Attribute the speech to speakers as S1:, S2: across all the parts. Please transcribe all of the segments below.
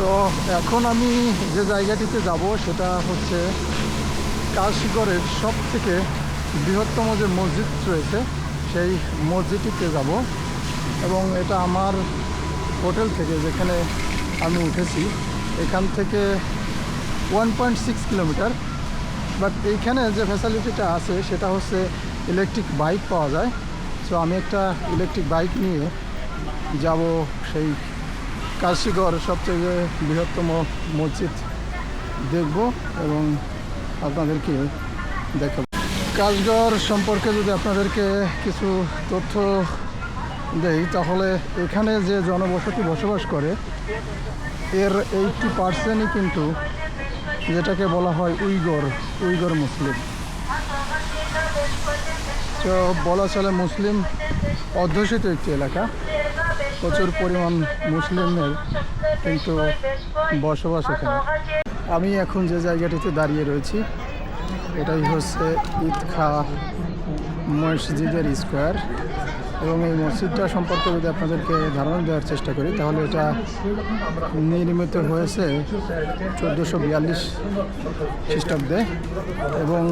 S1: তো এখন আমি যে জায়গাটিতে যাব সেটা হচ্ছে কাশগড়ের সব থেকে বৃহত্তম যে মসজিদ রয়েছে, সেই মসজিদটিতে যাব। এবং এটা আমার হোটেল থেকে যেখানে আমি উঠেছি, এখান থেকে one point six kilometre. But এইখানে যে ফ্যাসিলিটিটা আছে, সেটা হচ্ছে ইলেকট্রিক বাইক পাওয়া যায়। সো আমি একটা ইলেকট্রিক বাইক নিয়ে যাব সেই কাশীগড় সবচেয়ে বৃহত্তম মসজিদ দেখব এবং আপনাদেরকে দেখাবো। কাশগড় সম্পর্কে যদি আপনাদেরকে কিছু তথ্য দেই, তাহলে এখানে যে জনবসতি বসবাস করে, এর এইটটি পার্সেন্টই কিন্তু যেটাকে বলা হয় উইগর উইগর মুসলিম। তো বলা চলে মুসলিম অধ্যুষিত একটি এলাকা। প্রচুর পরিমাণ মুসলিমের কিন্তু বসবাস এখানে আমি এখন যে জায়গাটিতে দাঁড়িয়ে রয়েছি, এটাই হচ্ছে ঈদখা মসজিদের স্কোয়ার। এবং এই মসজিদটা সম্পর্কে যদি আপনাদেরকে ধারণা দেওয়ার চেষ্টা করি, তাহলে এটা নির্মিত হয়েছে চোদ্দোশো বিয়াল্লিশ খ্রিস্টাব্দে। এবং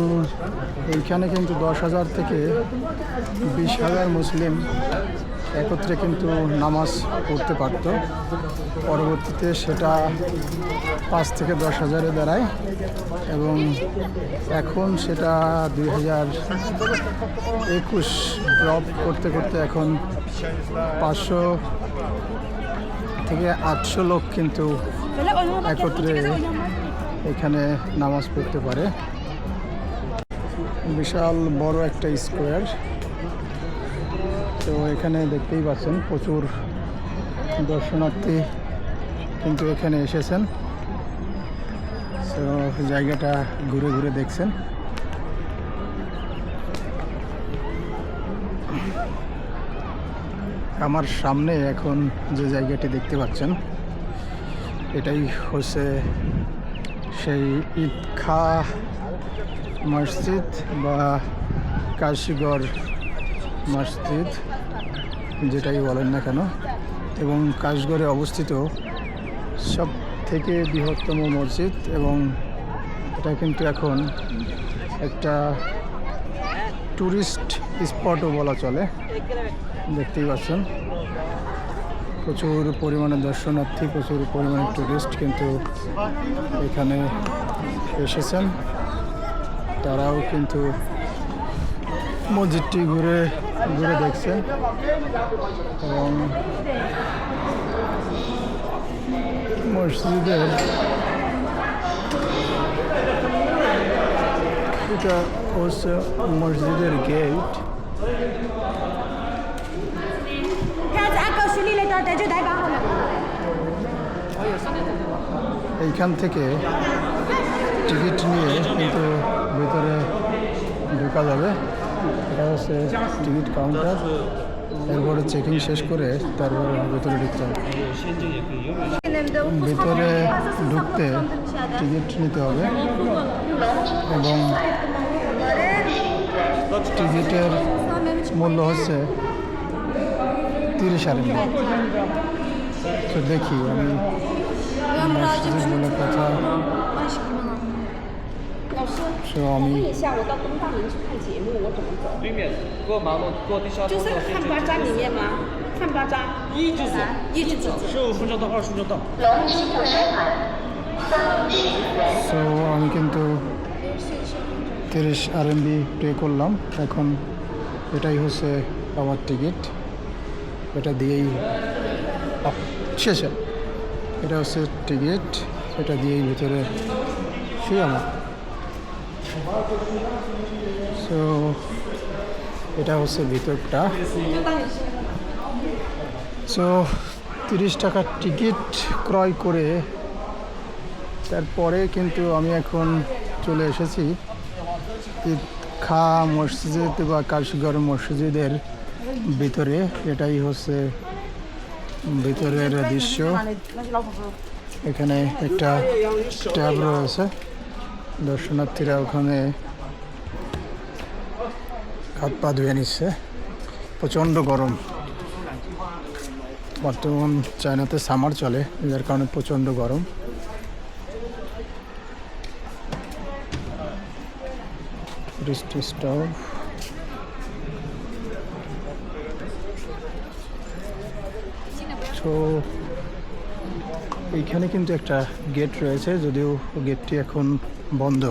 S1: এইখানে কিন্তু দশ হাজার থেকে বিশ হাজার মুসলিম একত্রে কিন্তু নামাজ পড়তে পারত। পরবর্তীতে সেটা পাঁচ থেকে দশ হাজারে দাঁড়ায় এবং এখন সেটা দুই হাজার একুশ ড্রপ করতে করতে এখন পাঁচশো থেকে আটশো লোক কিন্তু একত্রে এখানে নামাজ পড়তে পারে। বিশাল বড় একটা স্কোয়ার তো এখানে দেখতেই পাচ্ছেন প্রচুর দর্শনার্থী কিন্তু এখানে এসেছেন। তো জায়গাটা ঘুরে ঘুরে দেখছেন। আমার সামনে এখন যে জায়গাটি দেখতে পাচ্ছেন, এটাই হচ্ছে সেই ঈদখা মসজিদ বা কাশীগড় মসজিদ। যেটাই বলেন না কেন, এবং কাশগড়ে অবস্থিত সব থেকে বৃহত্তম মসজিদ, এবং এটা কিন্তু এখন একটা ট্যুরিস্ট স্পটও বলা চলে, দেখতেই পাচ্ছেন। প্রচুর পরিমাণে দর্শনার্থী, প্রচুর পরিমাণে ট্যুরিস্ট কিন্তু এখানে এসেছেন। তারাও কিন্তু মসজিদটি ঘুরে ঘুরে দেখছে। এবং মসজিদের এটা হচ্ছে মসজিদের গেট এইখান থেকে টিকিট নিয়ে কিন্তু ভিতরে ঢোকা যাবে। এটা হচ্ছে টিকিট কাউন্টার। এরপরে চেকিং শেষ করে তারপরে ভিতরে ঢুকতে হবে। ভিতরে ঢুকতে টিকিট নিতে হবে এবং টিকিটের মূল্য হচ্ছে তিরিশ আরেক তো দেখি আমি কথা তো আমি
S2: 问一下，我到东大门去看节目，我怎么走？
S3: 对面过马路过地下
S2: 就是看巴扎里面吗？看巴扎，
S3: 一直走，
S2: 一直走。
S3: 十五分钟到二十分钟到。
S1: সো আমি কিন্তু তিরিশ আরএমবি পে করলাম এখন এটাই হচ্ছে আমার টিকিট এটা দিয়েই আহ, শেষে এটা হচ্ছে টিকিট এটা দিয়েই ভিতরে শুয়ে আমার সো এটা হচ্ছে ভিতরটা। সো তিরিশ টাকার টিকিট ক্রয় করে তারপরে কিন্তু আমি এখন চলে এসেছি খা মসজিদ বা কাশীগড় মসজিদের ভিতরে। এটাই হচ্ছে ভিতরের দৃশ্য। এখানে একটা ট্যাব রয়েছে। দর্শনার্থীরা ওখানে হাত পা ধুয়ে নিচ্ছে। প্রচণ্ড গরম। বর্তমান চায়নাতে সামার চলে, যার কারণে প্রচণ্ড গরম। এইখানে কিন্তু একটা গেট রয়েছে, যদিও গেটটি এখন বন্ধ।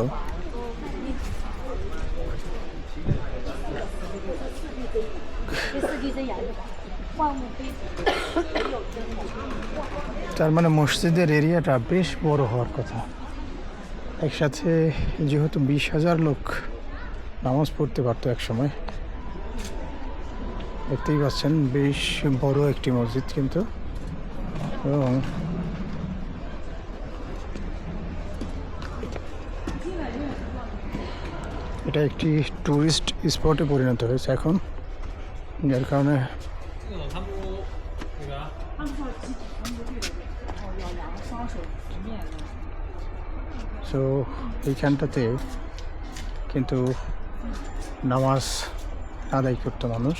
S1: তার মানে মসজিদের এরিয়াটা বেশ বড় হওয়ার কথা। একসাথে যেহেতু বিশ হাজার লোক নামাজ পড়তে পারতো একসময়, দেখতেই পাচ্ছেন বেশ বড় একটি মসজিদ কিন্তু। এবং এটা একটি টুরিস্ট স্পটে পরিণত হয়েছে এখন, যার কারণে সো এইখানটাতে কিন্তু নামাজ আদায় করতো মানুষ।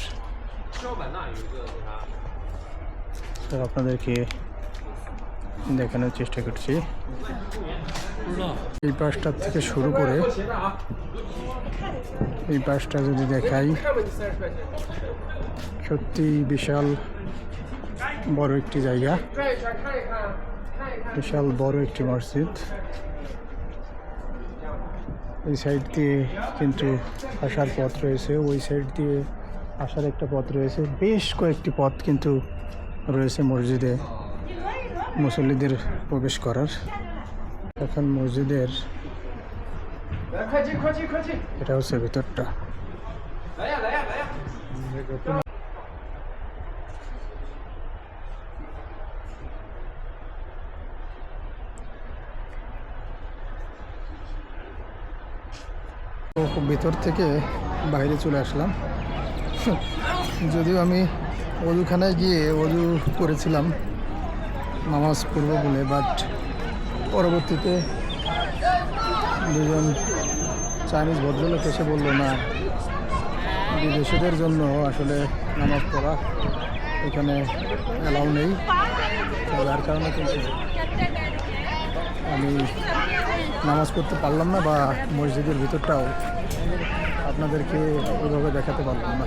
S1: আপনাদেরকে দেখানোর চেষ্টা করছি। এই পাশটার থেকে শুরু করে এই পাশটা যদি দেখাই সত্যি বিশাল বড় একটি জায়গা। বিশাল বড় একটি মসজিদ। এই সাইড দিয়ে কিন্তু আসার পথ রয়েছে। ওই সাইড দিয়ে আসার একটা পথ রয়েছে। বেশ কয়েকটি পথ কিন্তু রয়েছে মসজিদে। মুসল্লিদের প্রবেশ করার। এখন মসজিদের এটা হচ্ছে ভিতরটা। খুব ভিতর থেকে বাইরে চলে আসলাম। যদিও আমি অজুখানায় গিয়ে অজু করেছিলাম নামাজ পড়ব বলে বাট পরবর্তীতে দুজন চাইনিজ ভদ্রলোক এসে বলল, না, বিদেশিদের জন্য আসলে নামাজ পড়া এখানে অ্যালাউ নেই যার কারণে কিন্তু আমি নামাজ পড়তে পারলাম না বা মসজিদের ভিতরটাও আপনাদেরকে ওইভাবে দেখাতে পারলাম না।